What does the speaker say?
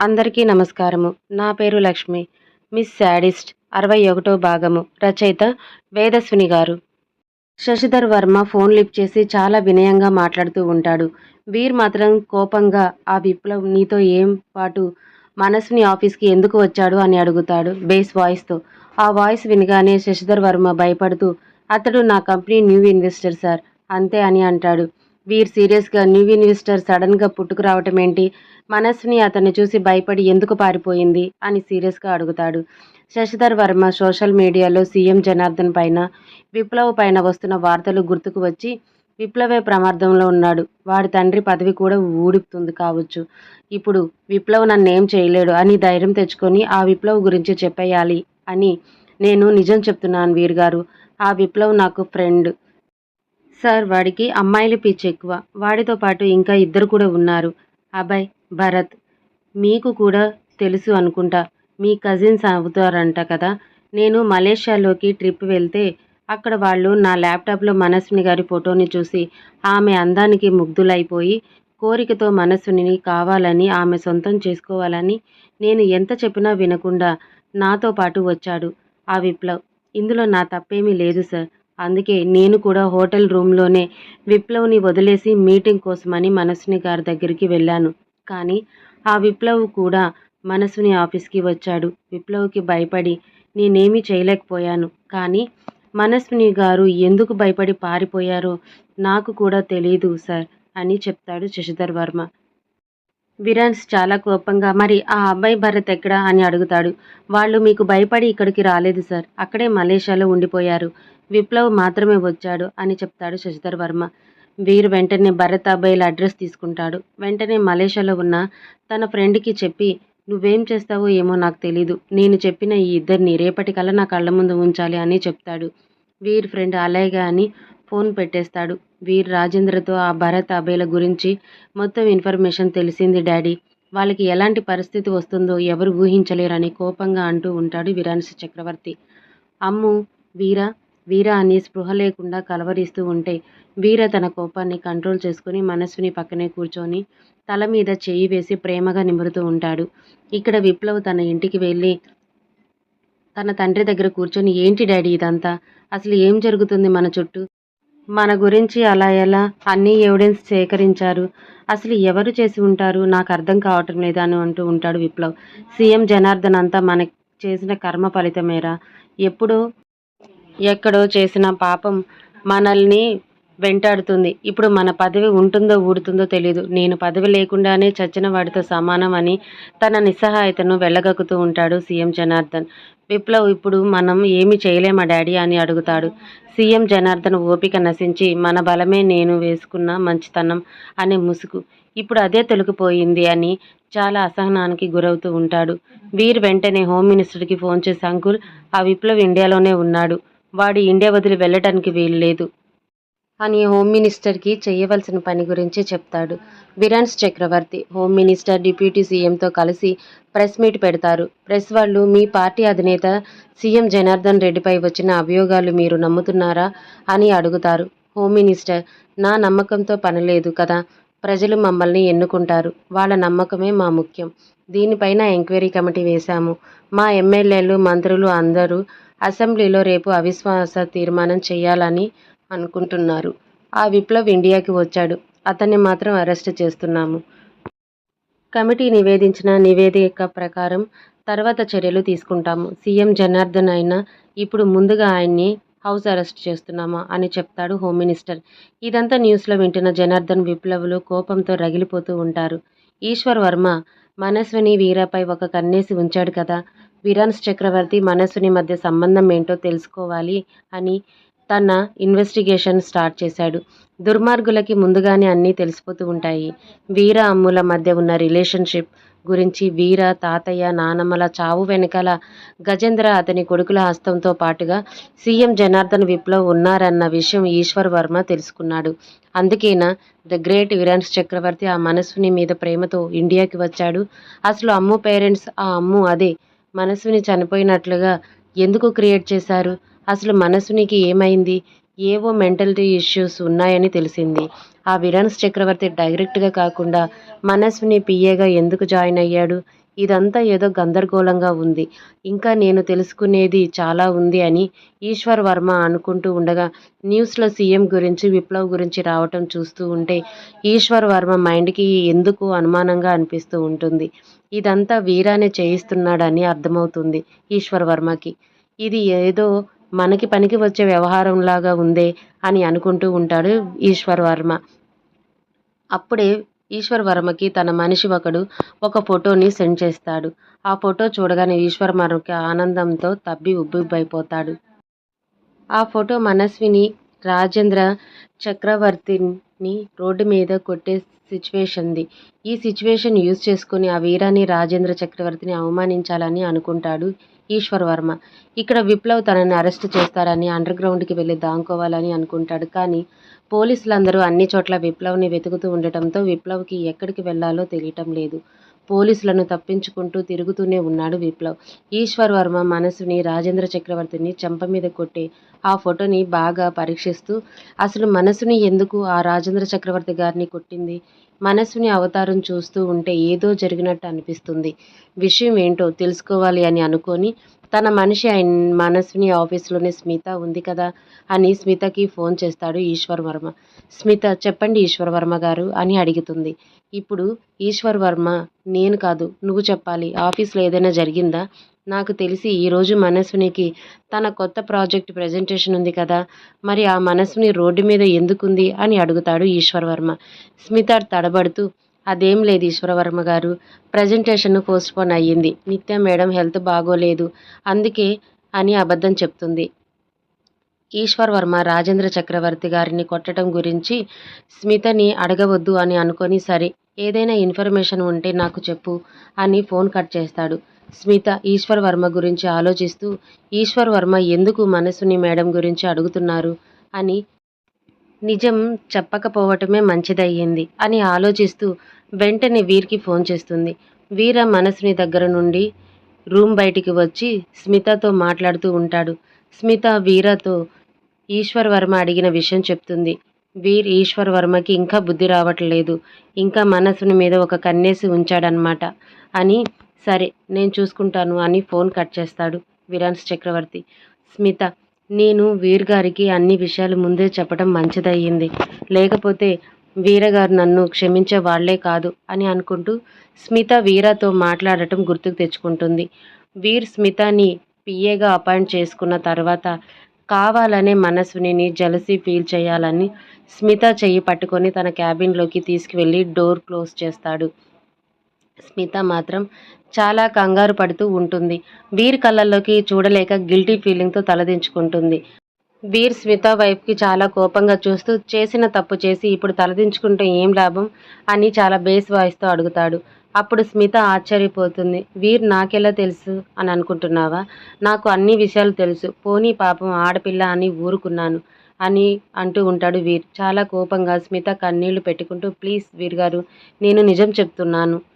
అందరికీ నమస్కారము. నా పేరు లక్ష్మి. మిస్ శాడిస్ట్ అరవై ఒకటో భాగము. రచయిత వేదస్విని గారు. శశిధర్ వర్మ ఫోన్ లిఫ్ట్ చేసి చాలా వినయంగా మాట్లాడుతూ ఉంటాడు. వీర్ మాత్రం కోపంగా ఆ విప్లవ్ నీతో ఏం పాటు మనస్విని ఆఫీస్కి ఎందుకు వచ్చాడు? అని అడుగుతాడు బేస్ వాయిస్తో. ఆ వాయిస్ వినగానే శశిధర్ వర్మ భయపడుతూ అతడు నా కంపెనీ న్యూ ఇన్వెస్టర్ సార్ అంతే అని అంటాడు. వీర్ సీరియస్గా న్యూ ఇన్వెస్టర్ సడన్గా పుట్టుకురావటం ఏంటి? మనస్విని అతన్ని చూసి భయపడి ఎందుకు పారిపోయింది అని సీరియస్గా అడుగుతాడు. శశిధర్ వర్మ సోషల్ మీడియాలో సీఎం జనార్దన్ పైన విప్లవ్ పైన వస్తున్న వార్తలు గుర్తుకు వచ్చి విప్లవే ప్రమాదంలో ఉన్నాడు. వాడి తండ్రి పదవి కూడా ఊడుపుతుంది కావచ్చు. ఇప్పుడు విప్లవ్ నన్ను ఏం చేయలేడు అని ధైర్యం తెచ్చుకొని ఆ విప్లవ్ గురించి చెప్పేయాలి అని నేను నిజం చెప్తున్నాను వీర్ గారు. ఆ విప్లవ్ నాకు ఫ్రెండ్. సార్ వాడికి అమ్మాయిల పిచ్చి ఎక్కువ వాడితో పాటు ఇంకా ఇద్దరు కూడా ఉన్నారు. అభయ్ భరత్ మీకు కూడా తెలుసు అనుకుంటా. మీ కజిన్స్ అవుతారంట కదా. నేను మలేషియాలోకి ట్రిప్ వెళ్తే అక్కడ వాళ్ళు నా ల్యాప్టాప్లో మనస్విని గారి ఫోటోని చూసి ఆమె అందానికి ముగ్ధులైపోయి కోరికతో మనస్సుని కావాలని ఆమె సొంతం చేసుకోవాలని నేను ఎంత చెప్పినా వినకుండా నాతో పాటు వచ్చాడు ఆ విప్లవ్. ఇందులో నా తప్పేమీ లేదు సార్. అందుకే నేను కూడా హోటల్ రూమ్లోనే విప్లవ్ని వదిలేసి మీటింగ్ కోసమని మనస్విని గారి దగ్గరికి వెళ్ళాను. కానీ ఆ విప్లవ్ కూడా మనసుని ఆఫీస్కి వచ్చాడు. విప్లవ్కి భయపడి నేనేమీ చేయలేకపోయాను. కానీ మనస్విని గారు ఎందుకు భయపడి పారిపోయారో నాకు కూడా తెలియదు సార్ అని చెప్తాడు శశిధర్ వర్మ. విరాన్స్ చాలా కోపంగా మరి ఆ అబ్బాయి భరత్ ఎక్కడా? అని అడుగుతాడు. వాళ్ళు మీకు భయపడి ఇక్కడికి రాలేదు సార్. అక్కడే మలేషియాలో ఉండిపోయారు. విప్లవ్ మాత్రమే వచ్చాడు అని చెప్తాడు శశిధర్ వర్మ. వీరు వెంటనే భరత్ అబ్బాయిల అడ్రస్ తీసుకుంటాడు. వెంటనే మలేషియాలో ఉన్న తన ఫ్రెండ్కి చెప్పి నువ్వేం చేస్తావో ఏమో నాకు తెలీదు. నేను చెప్పిన ఈ ఇద్దరిని రేపటికల్లా నా కళ్ళ ముందు ఉంచాలి అని చెప్తాడు. వీర్ ఫ్రెండ్ అలాగే అని ఫోన్ పెట్టేస్తాడు. వీర్ రాజేంద్రతో ఆ భరత్ అభయల గురించి మొత్తం ఇన్ఫర్మేషన్ తెలిసింది డాడీ. వాళ్ళకి ఎలాంటి పరిస్థితి వస్తుందో ఎవరు ఊహించలేరని కోపంగా అంటూ ఉంటాడు విరాన్సి చక్రవర్తి. అమ్ము వీర వీర అని స్పృహ లేకుండా కలవరిస్తూ ఉంటే వీర తన కోపాన్ని కంట్రోల్ చేసుకుని మనస్విని పక్కనే కూర్చొని తల మీద చేయి వేసి ప్రేమగా నిమురుతూ ఉంటాడు. ఇక్కడ విప్లవ్ తన ఇంటికి వెళ్ళి తన తండ్రి దగ్గర కూర్చొని ఏంటి డాడీ ఇదంతా? అసలు ఏం జరుగుతుంది మన చుట్టూ? మన గురించి అలా ఎలా? అన్ని ఎవిడెన్స్ సేకరించారు. అసలు ఎవరు చేసి ఉంటారు? నాకు అర్థం కావటం లేదు అని అంటూ ఉంటాడు విప్లవ్. సీఎం జనార్దన్ అంతా మనకి చేసిన కర్మ ఫలితమేరా? ఎప్పుడో ఎక్కడో చేసిన పాపం మనల్ని వెంటాడుతుంది. ఇప్పుడు మన పదవి ఉంటుందో ఊడుతుందో తెలియదు నేను పదవి లేకుండానే చచ్చిన వాడితో సమానం అని తన నిస్సహాయతను వెళ్ళగక్కుతూ ఉంటాడు సీఎం జనార్దన్. విప్లవ్ ఇప్పుడు మనం ఏమి చేయలేమా డాడీ అని అడుగుతాడు. సీఎం జనార్దన్ ఓపిక నశించి మన బలమే నేను వేసుకున్న మంచితనం అనే ముసుగు. ఇప్పుడు అదే తొలగిపోయింది అని చాలా అసహనానికి గురవుతూ ఉంటాడు. వీర్ వెంటనే హోమ్ మినిస్టర్కి ఫోన్ చేసి అంకుల్ ఆ విప్లవ్ ఇండియాలోనే ఉన్నాడు. వాడు ఇండియా వదిలి వెళ్ళటానికి వీలు లేదు అని హోమ్ మినిస్టర్కి చేయవలసిన పని గురించి చెప్తాడు. విరాన్స్ చక్రవర్తి హోమ్ మినిస్టర్ డిప్యూటీ సీఎంతో కలిసి ప్రెస్ మీట్ పెడతారు. ప్రెస్ వాళ్ళు మీ పార్టీ అధినేత సీఎం జనార్దన్ రెడ్డిపై వచ్చిన అభియోగాలు మీరు నమ్ముతున్నారా? అని అడుగుతారు. హోమ్ మినిస్టర్ నా నమ్మకంతో పనిలేదు కదా. ప్రజలు మమ్మల్ని ఎన్నుకుంటారు. వాళ్ళ నమ్మకమే మా ముఖ్యం. దీనిపైన ఎంక్వైరీ కమిటీ వేశాము. మా ఎమ్మెల్యేలు మంత్రులు అందరూ అసెంబ్లీలో రేపు అవిశ్వాస తీర్మానం చేయాలని అనుకుంటున్నారు. ఆ విప్లవ్ ఇండియాకి వచ్చాడు. అతన్ని మాత్రం అరెస్ట్ చేస్తున్నాము. కమిటీ నివేదించిన నివేదిక ప్రకారం తర్వాత చర్యలు తీసుకుంటాము. సీఎం జనార్దన్ అయినా ఇప్పుడు ముందుగా ఆయన్ని హౌస్ అరెస్ట్ చేస్తున్నామా అని చెప్తాడు హోమ్ మినిస్టర్. ఇదంతా న్యూస్లో వింటున్న జనార్దన్ విప్లవులు కోపంతో రగిలిపోతూ ఉంటారు. ఈశ్వర్ వర్మ మనస్విని వీరపై ఒక కన్నేసి ఉంచాడు కదా విరాన్స్ చక్రవర్తి మనసుని మధ్య సంబంధం ఏంటో తెలుసుకోవాలి అని తన ఇన్వెస్టిగేషన్ స్టార్ట్ చేశాడు. దుర్మార్గులకి ముందుగానే అన్నీ తెలిసిపోతూ ఉంటాయి. వీర అమ్ముల మధ్య ఉన్న రిలేషన్షిప్ గురించి వీర తాతయ్య నానమ్మల చావు వెనకాల గజేంద్ర అతని కొడుకుల హస్తంతో పాటుగా సీఎం జనార్దన్ విప్లవ్ ఉన్నారన్న విషయం ఈశ్వర్ వర్మ తెలుసుకున్నాడు. అందుకేనా ద గ్రేట్ విరాన్స్ చక్రవర్తి ఆ మనస్సుని మీద ప్రేమతో ఇండియాకి వచ్చాడు. అసలు అమ్ము పేరెంట్స్ ఆ అమ్ము అదే మనస్విని చనిపోయినట్లుగా ఎందుకు క్రియేట్ చేశారు? అసలు మనస్వినికి ఏమైంది? ఏవో మెంటలిటీ ఇష్యూస్ ఉన్నాయని తెలిసింది. ఆ విరాన్స్ చక్రవర్తి డైరెక్ట్గా కాకుండా మనస్విని పిఏగా ఎందుకు జాయిన్ అయ్యాడు? ఇదంతా ఏదో గందరగోళంగా ఉంది. ఇంకా నేను తెలుసుకునేది చాలా ఉంది అని ఈశ్వర్ వర్మ అనుకుంటూ ఉండగా న్యూస్లో సీఎం గురించి విప్లవ్ గురించి రావటం చూస్తూ ఉంటే ఈశ్వర్ వర్మ మైండ్కి ఎందుకు అనుమానంగా అనిపిస్తూ ఉంటుంది? ఇదంతా వీరానే చేయిస్తున్నాడని అర్థమవుతుంది ఈశ్వర్ వర్మకి ఇది ఏదో మనకి పనికి వచ్చే వ్యవహారంలాగా ఉందే అని అనుకుంటూ ఉంటాడు ఈశ్వర్ వర్మ అప్పుడే ఈశ్వర్ వర్మకి తన మనిషి ఒకడు ఒక ఫోటోని సెండ్ చేస్తాడు. ఆ ఫోటో చూడగానే ఈశ్వర్ వర్మకి ఆనందంతో తబ్బి ఉబ్బిబ్బైపోతాడు. ఆ ఫోటో మనస్విని రాజేంద్ర చక్రవర్తిని రోడ్డు మీద కొట్టే సిచ్యువేషన్ది. ఈ సిచ్యువేషన్ యూజ్ చేసుకుని ఆ వీరాని రాజేంద్ర చక్రవర్తిని అవమానించాలని అనుకుంటాడు ఈశ్వర్ వర్మ. ఇక్కడ విప్లవ్ తనని అరెస్ట్ చేస్తారని అండర్ గ్రౌండ్కి వెళ్ళి దాంకోవాలని అనుకుంటాడు. కానీ పోలీసులందరూ అన్ని చోట్ల విప్లవ్ని వెతుకుతూ ఉండటంతో విప్లవ్కి ఎక్కడికి వెళ్ళాలో తెలియటం లేదు. పోలీసులను తప్పించుకుంటూ తిరుగుతూనే ఉన్నాడు విప్లవ్. ఈశ్వర్ వర్మ మనసుని రాజేంద్ర చక్రవర్తిని చెంప మీద కొట్టి ఆ ఫోటోని బాగా పరీక్షిస్తూ అసలు మనసుని ఎందుకు ఆ రాజేంద్ర చక్రవర్తి గారిని కొట్టింది? మనసుని అవతారం చూస్తూ ఉంటే ఏదో జరిగినట్టు అనిపిస్తుంది. విషయం ఏంటో తెలుసుకోవాలి అని అనుకొని తన మనిషి ఆయన మనస్విని ఆఫీస్లోనే స్మిత ఉంది కదా అని స్మితకి ఫోన్ చేస్తాడు ఈశ్వర్ వర్మ. స్మిత చెప్పండి ఈశ్వర్ వర్మ గారు అని అడుగుతుంది. ఇప్పుడు ఈశ్వర్ వర్మ నేను కాదు నువ్వు చెప్పాలి. ఆఫీస్లో ఏదైనా జరిగిందా? నాకు తెలిసి ఈరోజు మనస్వినికి తన కొత్త ప్రాజెక్ట్ ప్రజెంటేషన్ ఉంది కదా మరి ఆ మనస్విని రోడ్డు మీద ఎందుకుంది? అని అడుగుతాడు ఈశ్వర్ వర్మ. స్మిత తడబడుతూ అదేం లేదు ఈశ్వరవర్మ గారు. ప్రజెంటేషన్ పోస్ట్పోన్ అయ్యింది. నిత్య మేడం హెల్త్ బాగోలేదు. అందుకే అని అబద్ధం చెప్తుంది. ఈశ్వర్ వర్మ రాజేంద్ర చక్రవర్తి గారిని కొట్టడం గురించి స్మితని అడగవద్దు అని అనుకొని సరే ఏదైనా ఇన్ఫర్మేషన్ ఉంటే నాకు చెప్పు అని ఫోన్ కట్ చేస్తాడు. స్మిత ఈశ్వర్ వర్మ గురించి ఆలోచిస్తూ ఈశ్వర్ వర్మ ఎందుకు మనసుని మేడం గురించి అడుగుతున్నారు అని నిజం చెప్పకపోవటమే మంచిదయ్యింది అని ఆలోచిస్తూ వెంటనే వీర్కి ఫోన్ చేస్తుంది. వీర మనసుని దగ్గర నుండి రూమ్ బయటికి వచ్చి స్మితతో మాట్లాడుతూ ఉంటాడు. స్మిత వీరతో ఈశ్వర్ వర్మ అడిగిన విషయం చెప్తుంది. వీర్ ఈశ్వర్ వర్మకి ఇంకా బుద్ధి రావట్లేదు. ఇంకా మనసుని మీద ఒక కన్నేసి ఉంచాడనమాట అని సరే నేను చూసుకుంటాను అని ఫోన్ కట్ చేస్తాడు విరాన్స్ చక్రవర్తి. స్మిత నేను వీర్ గారికి అన్ని విషయాలు ముందే చెప్పడం మంచిదయ్యింది. లేకపోతే వీరగారు నన్ను క్షమించే వాళ్ళే కాదు అని అనుకుంటూ స్మిత వీరతో మాట్లాడటం గుర్తుకు తెచ్చుకుంటుంది. వీర్ స్మితని పిఏగా అపాయింట్ చేసుకున్న తర్వాత కావాలనే మనస్విని జలసి ఫీల్ చేయాలని స్మిత చెయ్యి పట్టుకొని తన క్యాబిన్లోకి తీసుకువెళ్ళి డోర్ క్లోజ్ చేస్తాడు. స్మిత మాత్రం చాలా కంగారు పడుతూ ఉంటుంది. వీర్ కళ్ళల్లోకి చూడలేక గిల్టీ ఫీలింగ్తో తలదించుకుంటుంది. వీర్ స్మిత వైఫ్కి చాలా కోపంగా చూస్తూ చేసిన తప్పు చేసి ఇప్పుడు తలదించుకుంటే ఏం లాభం? అని చాలా బేస్ వాయిస్తో అడుగుతాడు. అప్పుడు స్మిత ఆశ్చర్యపోతుంది. వీర్ నాకెలా తెలుసు? అని అనుకుంటున్నావా? నాకు అన్ని విషయాలు తెలుసు. పోనీ పాపం ఆడపిల్ల అని ఊరుకున్నాను అని అంటూ ఉంటాడు వీర్. చాలా కోపంగా స్మిత కన్నీళ్ళు పెట్టుకుంటూ ప్లీజ్ వీర్ గారు నేను నిజం చెప్తున్నాను.